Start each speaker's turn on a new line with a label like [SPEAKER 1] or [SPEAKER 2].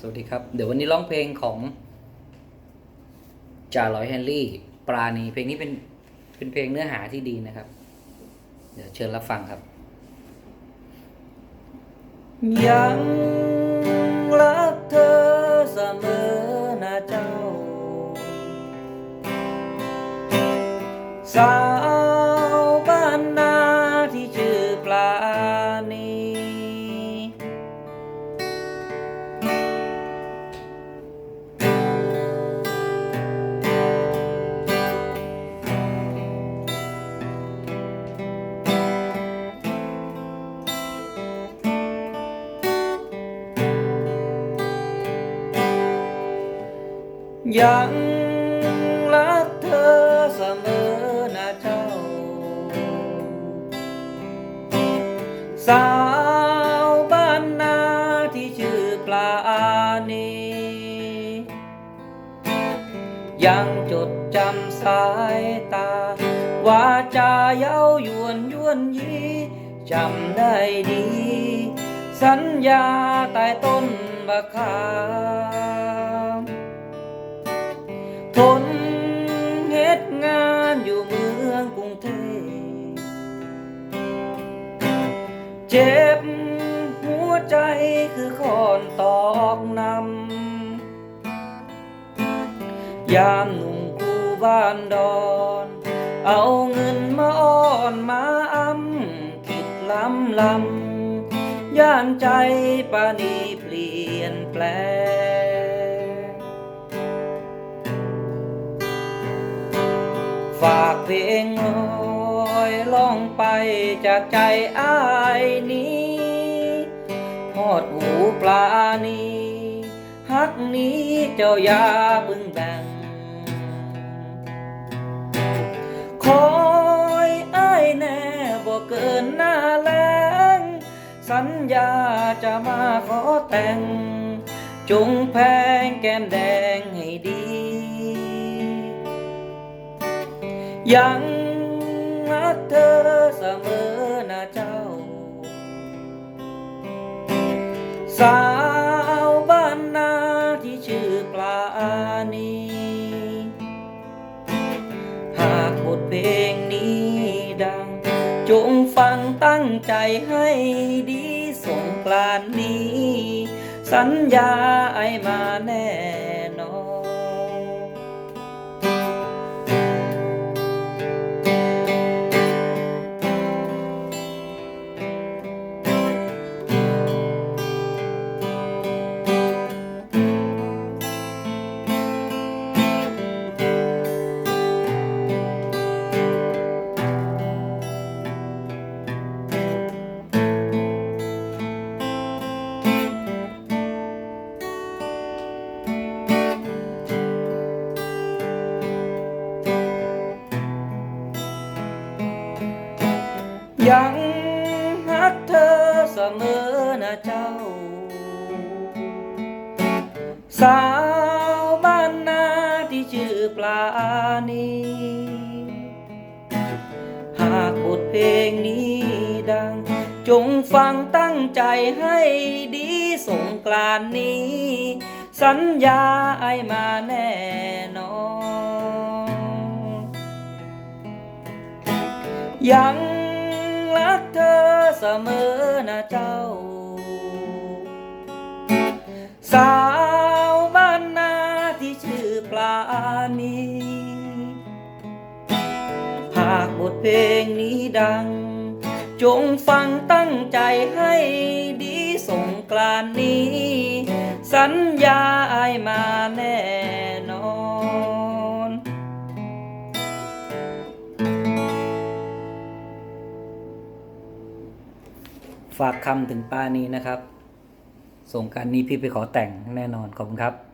[SPEAKER 1] สวัสดีครับ เดี๋ยววันนี้ร้องเพลงของจ่าลอยแฮนรี่ ปราณี เพลงนี้เป็นเป็นเพลงเนื้อหาที่ดีนะครับ เดี๋ยวเชิญรับฟังครับ ยังรักเธอเสมอนะเจ้าสา ยังรักเธอเสมอนะเจ้า สาวบ้านนาที่ชื่อปลาณียังจดจำสายตาว่าจาเย้ายวนยวนยีจำได้ดี สัญญาใต้ต้นบะขา ทนเฮ็ดงานอยู่เมืองกรุงเทพเจ็บหัวใจคือคอนตอกนำยามหนุ่มกูบ้านดอน เอาเงินมาอ้อนมาอ้ำคิดลำลำย่านใจปานีเปลี่ยนแปลง ฝากเพลงลอยล่องไปจากใจอ้ายนี้ทอดหูปลานีฮักนี้เจ้าอย่าบึงแบ่ง คอยอ้ายแน่บ่เกินหน้าแรงสัญญาจะมาขอแต่ง จงแพงแก้มแดงให้ดี ยังรักเธอเสมอนะเจ้า สาวบ้านนาที่ชื่อปลาณี หากบทเพลงนี้ดัง จงฟังตั้งใจให้ดีสงกรานนี้ สัญญาไอมาแน่ ยังฮักเธอเสมอนะเจ้า สาวบ้านนาที่ชื่อปลาณีหากบทเพลงนี้ดัง จงฟังตั้งใจให้ดีสงกรานนี้ สัญญาไอมาแน่นอนยัง กเธอเสมอนะเจ้า สาวบ้านนาที่ชื่อปลาณีหากบทเพลงนี้ดัง จงฟังตั้งใจให้ดีสงกรานนี้ สัญญาไอมาแน่น ฝากคำถึงป้านี้นะครับ ส่งกรารนี้พี่ไปขอแต่งแน่นอนขอบคุณครับ